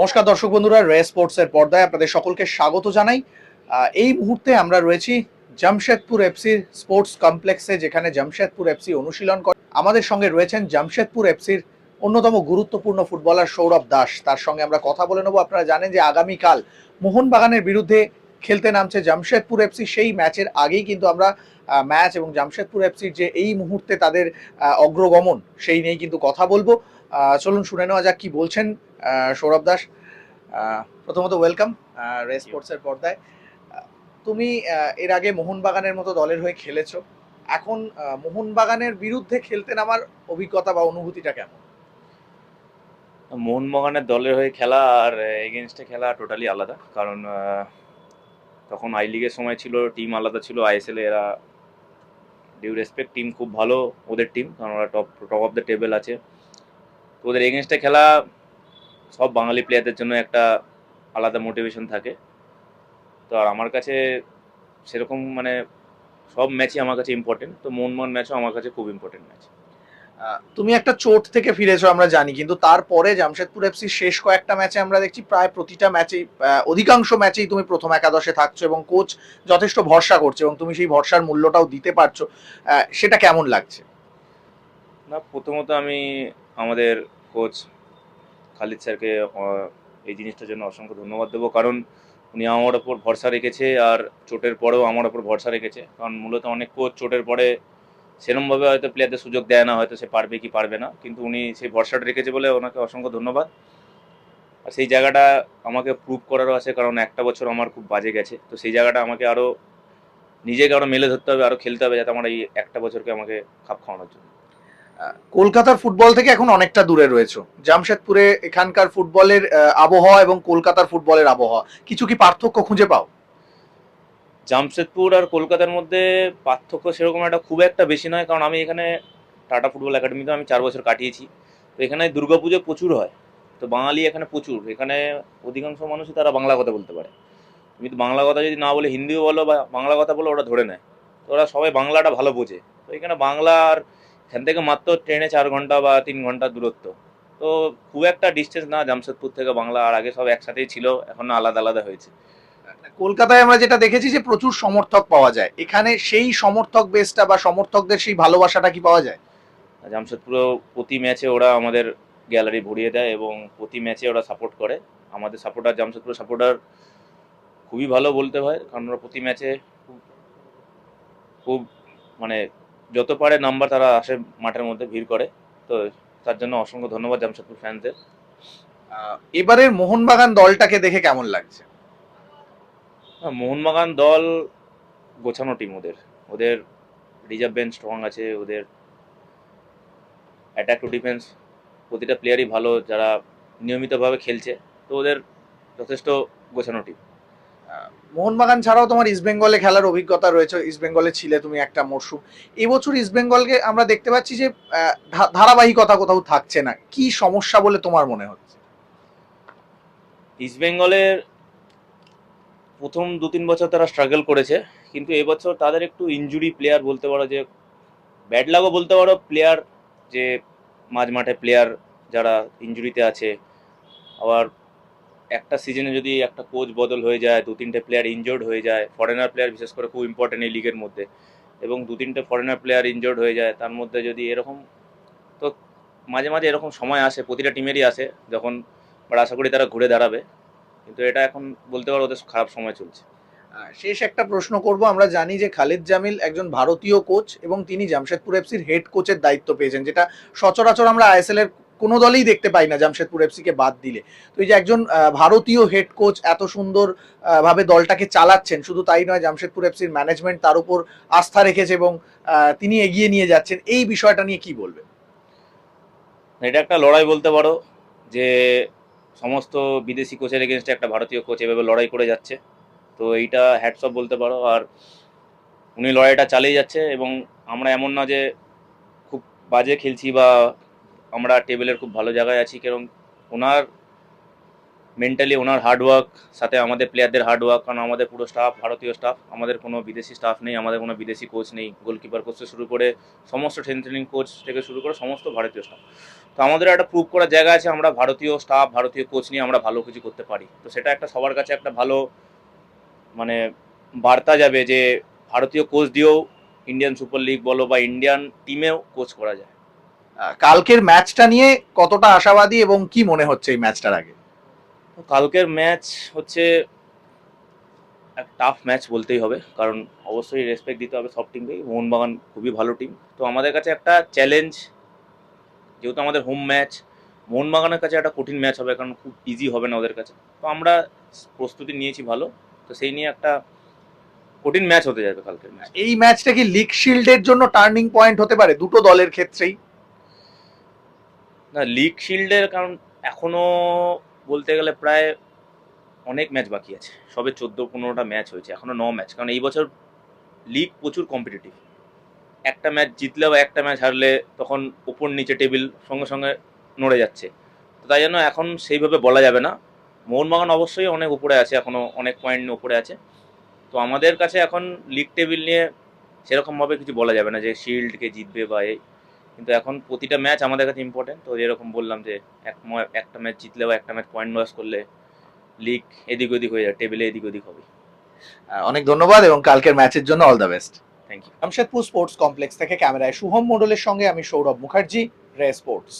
নমস্কার দর্শক বন্ধুরা, রে স্পোর্টস এর পর্দায় আপনাদের সকলকে স্বাগত জানাই। এই মুহূর্তে আমরা রয়েছি জামশেদপুর এফসি স্পোর্টস কমপ্লেক্সে, যেখানে জামশেদপুর এফসি অনুশীলন করে। আমাদের সঙ্গে রয়েছেন জামশেদপুর এফসির অন্যতম গুরুত্বপূর্ণ ফুটবলার সৌরভ দাস। তার সঙ্গে আমরা কথা বলে নেব। আপনারা জানেন যে আগামীকাল মোহনবাগানের বিরুদ্ধে খেলতে নামছে জামশেদপুর এফসি সেই ম্যাচের আগেই কিন্তু আমরা ম্যাচ এবং জামশেদপুর এফসির যে এই মুহূর্তে তাদের অগ্রগমন, সেই নিয়েই কিন্তু কথা বলব। চলুন শুনে নেওয়া যাক কি বলছেন সৌরভ দাস। প্রথমত ওয়েলকাম রে স্পোর্টসের পর্দায়। তুমি এর আগে মোহনবাগানের মতো দলের হয়ে খেলেছো। এখন মোহনবাগানের বিরুদ্ধে খেলতে নামার অভিজ্ঞতা বা অনুভূতিটা কেমন? মোহনবাগানের দলের হয়ে খেলা আর এগেনস্টে খেলা টোটালি আলাদা। কারণ তখন আই লিগের সময় ছিল টিম আলাদা ছিল। আইএসএল এরা ডিউ রেসপেক্ট টিম খুব ভালো ওদের টিম কারণ ওরা top top of the table আছে। তো ওদের এগেনস্টে খেলা সব বাঙালি প্লেয়ারদের জন্য একটা আলাদা মোটিভেশন থাকে। তো আর আমার কাছে সেরকম মানে সব ম্যাচই আমার কাছে ইম্পর্টেন্ট তো মোহনবাগান ম্যাচও আমার কাছে খুব ইম্পর্টেন্ট ম্যাচ তুমি একটা চোট থেকে ফিরেছো আমরা জানি কিন্তু তারপরে জামশেদপুর এফসি শেষ কয়েকটা ম্যাচে আমরা দেখছি প্রায় প্রতিটা ম্যাচেই অধিকাংশ ম্যাচেই তুমি প্রথম একাদশে থাকছো এবং কোচ যথেষ্ট ভরসা করছে এবং তুমি সেই ভরসার মূল্যটাও দিতে পারছ। সেটা কেমন লাগছে? না প্রথমত আমি আমাদের কোচ খালিদ স্যারকে এই জিনিসটার জন্য অসংখ্য ধন্যবাদ দেবো। কারণ উনি আমার ওপর ভরসা রেখেছে আর চোটের পরেও আমার ওপর ভরসা রেখেছে। কারণ মূলত অনেক কোচ চোটের পরে সেরমভাবে হয়তো প্লেয়ারদের সুযোগ দেয় না, হয়তো সে পারবে কি পারবে না। কিন্তু উনি সেই ভরসাটা রেখেছে বলে ওনাকে অসংখ্য ধন্যবাদ। আর সেই জায়গাটা আমাকে প্রুভ করারও আছে, কারণ একটা বছর আমার খুব বাজে গেছে। তো সেই জায়গাটা আমাকে আরও নিজেকে আরও মেলে ধরতে হবে, আরও খেলতে হবে, যাতে আমার এই একটা বছরকে আমাকে খাপ খাওয়ানোর জন্য। কলকাতার ফুটবল থেকে এখন অনেকটা দূরে রয়েছে। জামশেদপুরে এখানকার ফুটবলের আবহাওয়া এবং কলকাতার ফুটবলের আবহাওয়া। কিছু কি পার্থক্য খুঁজে পাও? জামশেদপুর আর কলকাতার মধ্যে পার্থক্য সেরকম একটা খুব একটা বেশি নয়, কারণ আমি এখানে টাটা ফুটবল একাডেমিতে আমি চার বছর কাটিয়েছি। তো এখানে দুর্গাপুজো প্রচুর হয়। তো বাঙালি এখানে প্রচুর। এখানে অধিকাংশ মানুষই তারা বাংলা কথা বলতে পারে। তুমি তো বাংলা কথা যদি না বলে হিন্দিও বলো বা বাংলা কথা বলো, ওরা ধরে নেয়। তো ওরা সবাই বাংলাটা ভালো বোঝে। তো এখানে বাংলা আর এখান থেকে মাত্র ট্রেনে চার ঘণ্টা বা তিন ঘণ্টা দূরত্ব। তো খুব একটা ডিস্টেন্স না জামশেদপুর থেকে বাংলা আর আগে সব একসাথেই ছিল এখন আলাদা আলাদা হয়েছে। কলকাতায় আমরা যেটা দেখেছি যে প্রচুর সমর্থক পাওয়া যায়। এখানে সেই সমর্থক বেসটা বা সমর্থকদের সেই ভালোবাসাটা কি পাওয়া যায়? জামশেদপুরও প্রতি ম্যাচে ওরা আমাদের গ্যালারি ভরিয়ে দেয় এবং প্রতি ম্যাচে ওরা সাপোর্ট করে। আমাদের সাপোর্টার জামশেদপুর সাপোর্টার খুবই ভালো বলতে হয় কারণ ওরা প্রতি ম্যাচে খুব খুব মানে যত পারে নাম্বার তারা আসে মাঠের মধ্যে ভিড় করে। তো তার জন্য অসংখ্য ধন্যবাদ জামশেদপুর ফ্যানদের এবারের মোহনবাগান দলটাকে দেখে কেমন লাগছে? হ্যাঁ, মোহনবাগান দল গোছানো টিম ওদের। ওদের রিজার্ভ বেঞ্চ স্ট্রং আছে ওদের অ্যাটাক টু ডিফেন্স প্রতিটা প্লেয়ারই ভালো যারা নিয়মিতভাবে খেলছে তো ওদের যথেষ্ট গোছানো টিম মোহনবাগান ছাড়াও তোমার ইস্ট বেঙ্গলে খেলার অভিজ্ঞতা রয়েছে। ইস্ট বেঙ্গলে ছিলে তুমি একটা মরশুম এবছর ইস্ট বেঙ্গলকে আমরা দেখতে পাচ্ছি যে ধারাবাহিকতা কোথাও থাকছে না। কি সমস্যা বলে তোমার মনে হচ্ছে? ইস্ট বেঙ্গলের প্রথম দু তিন বছর তারা স্ট্রাগল করেছে, কিন্তু এবছর তাদের একটু ইনজুরি প্লেয়ার বলতে পারো যে ব্যাড লাগও বলতে পারো প্লেয়ার যে মাঝ মাঠে প্লেয়ার যারা ইনজুরিতে আছে, আবার একটা সিজনে যদি একটা কোচ বদল হয়ে যায়, দু তিনটে প্লেয়ার ইনজোর্ড হয়ে যায় ফরেনার প্লেয়ার বিশেষ করে খুব ইম্পর্টেন্ট এই লিগের মধ্যে, এবং দু তিনটে ফরেনার প্লেয়ার ইনজোর্ড হয়ে যায়, তার মধ্যে যদি এরকম, তো মাঝে মাঝে এরকম সময় আসে, প্রতিটা টিমেরই আসে, যখন বাট আশা করি তারা ঘুরে দাঁড়াবে, কিন্তু এটা এখন বলতে পারো ওদের খারাপ সময় চলছে। শেষ একটা প্রশ্ন করব, আমরা জানি যে খালিদ জামিল একজন ভারতীয় কোচ এবং তিনি জামশেদপুর এফসির হেড কোচের দায়িত্ব পেয়েছেন, যেটা সচরাচর আমরা আইএসএল এর কোনো দলেই দেখতে পাই না জামশেদপুর এফসি কে বাদ দিলে। তো এই যে একজন ভারতীয় হেড কোচ এত সুন্দর ভাবে দলটাকে চালাচ্ছেন, শুধু তাই নয় জামশেদপুর এফসির ম্যানেজমেন্ট তার উপর আস্থা রেখেছে এবং তিনি এগিয়ে নিয়ে যাচ্ছেন। এই বিষয়টা নিয়ে কি বলবে এটা একটা লড়াই বলতে পারো যে সমস্ত বিদেশি কোচের এগেনস্টে একটা ভারতীয় কোচ এভাবে লড়াই করে যাচ্ছে। তো এইটা হ্যাটসঅপ বলতে পারো। আর উনি লড়াইটা চালিয়ে যাচ্ছে এবং আমরা এমন না যে খুব বাজে খেলছি বা আমরা টেবিলের খুব ভালো জায়গায় আছি কারণ ওনার মেন্টালি ওনার হার্ডওয়ার্ক সাথে আমাদের প্লেয়ারদের হার্ডওয়ার্ক কারণ আমাদের পুরো স্টাফ ভারতীয় স্টাফ আমাদের কোনো বিদেশি স্টাফ নেই, আমাদের কোনো বিদেশি কোচ নেই গোলকিপার কোচ থেকে শুরু করে সমস্ত ট্রেনিং কোচ থেকে শুরু করে সমস্ত ভারতীয় স্টাফ তো আমাদের একটা প্রুভ করার জায়গা আছে, আমরা ভারতীয় স্টাফ ভারতীয় কোচ নিয়ে আমরা ভালো কিছু করতে পারি। তো সেটা একটা সবার কাছে একটা ভালো মানে বার্তা যাবে যে ভারতীয় কোচ দিয়েও ইন্ডিয়ান সুপার লিগ বলো বা ইন্ডিয়ান টিমেও কোচ করা যায়। কালকের ম্যাচটা নিয়ে কতটা আশাবাদী এবং কি মনে হচ্ছে এই ম্যাচটার আগে? তো কালকের ম্যাচ হচ্ছে এক টাফ ম্যাচ বলতেই হবে কারণ অবশ্যই রেসপেক্ট দিতে হবে সব টিমকেই মোহনবাগান খুবই ভালো টিম তো আমাদের কাছে একটা চ্যালেঞ্জ যেহেতু আমাদের হোম ম্যাচ মোহনবাগানের কাছে একটা কঠিন ম্যাচ হবে কারণ খুব ইজি হবে না ওদের কাছে। তো আমরা প্রস্তুতি নিয়েছি ভালো। তো সেই নিয়ে একটা কঠিন ম্যাচ হতে যাবে কালকের ম্যাচ এই ম্যাচটা কি লিগ শিল্ডের জন্য টার্নিং পয়েন্ট হতে পারে? দুটো দলের ক্ষেত্রেই। না লিগ শিল্ডের কারণ এখনও বলতে গেলে প্রায় অনেক ম্যাচ বাকি আছে। সবে চোদ্দ পনেরোটা ম্যাচ হয়েছে, এখনও ন ম্যাচ কারণ এই বছর লিগ প্রচুর কম্পিটিটিভ একটা ম্যাচ জিতলে বা একটা ম্যাচ হারলে তখন উপর নিচে টেবিল সঙ্গে সঙ্গে নড়ে যাচ্ছে। তো তাই জন্য এখন সেইভাবে বলা যাবে না। মোহনবাগান অবশ্যই অনেক উপরে আছে এখনও অনেক পয়েন্ট উপরে আছে। তো আমাদের কাছে এখন লিগ টেবিল নিয়ে সেরকমভাবে কিছু বলা যাবে না যে শিল্ডকে জিতবে বা এই কিন্তু এখন প্রতিটা ম্যাচ আমাদের কাছে ইম্পর্টেন্ট তো যেরকম বললাম যে এক ম- একটা ম্যাচ জিতলে বা একটা ম্যাচ পয়েন্ট লস করলে লিগ এদিক ওদিক হয়ে যায় টেবিলে এদিক ওদিক হবে অনেক ধন্যবাদ এবং কালকের ম্যাচের জন্য all the best thank you Jamshedpur sports complex থেকে ক্যামেরায় শুভম মন্ডলের সঙ্গে আমি সৌরভ মুখার্জি রে স্পোর্টস